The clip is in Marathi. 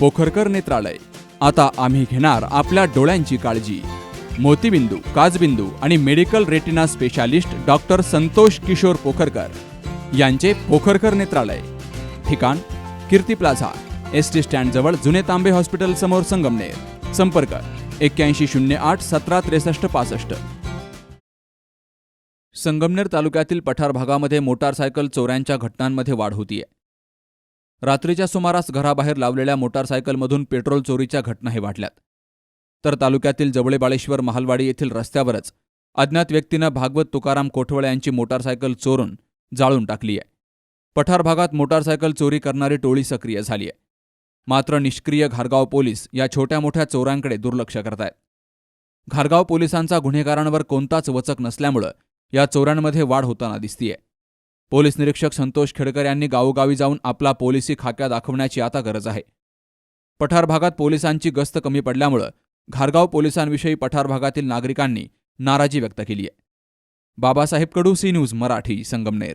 पोखरकर नेत्रालय. आता आम्ही घेणार आपल्या डोळ्यांची काळजी. मोतीबिंदू काजबिंदू आणि medical retina specialist doctor Santosh Kishor Pokharkar यांचे पोखरकर नेत्रालय. ठिकाण कीर्ती प्लाझा एस टी स्टँडजवळ जुने तांबे हॉस्पिटल समोर संगमनेर. संपर्क एक्क्याऐंशी शून्य आठ सतरा त्रेसष्ट पासष्ट. संगमनेर तालुक्यातील पठार भागामध्ये मोटारसायकल चोऱ्यांच्या घटनांमध्ये वाढ होतीये. रात्रीच्या सुमारास घराबाहेर लावलेल्या मोटारसायकलमधून पेट्रोल चोरीच्या घटनाही वाढल्यात. तर तालुक्यातील जवळेबाळेश्वर महालवाडी येथील रस्त्यावरच अज्ञात व्यक्तीनं भागवत तुकाराम कोठवळे यांची मोटारसायकल चोरून जाळून टाकली आहे. पठार भागात मोटारसायकल चोरी करणारी टोळी सक्रिय झाली आहे. मात्र निष्क्रिय घारगाव पोलीस या छोट्या मोठ्या चोरांकडे दुर्लक्ष करतायत. घारगाव पोलिसांचा गुन्हेगारांवर कोणताच वचक नसल्यामुळं या चोऱ्यांमध्ये वाढ होताना दिसतीये. पोलीस निरीक्षक संतोष खेडकर यांनी गावोगावी जाऊन आपला पोलिसी खाक्या दाखवण्याची आता गरज आहे. पठार भागात पोलिसांची गस्त कमी पडल्यामुळं घारगाव पोलिसांविषयी पठार भागातील नागरिकांनी नाराजी व्यक्त केली आहे. Babasaheb Kadu C news Marathi Sangamner.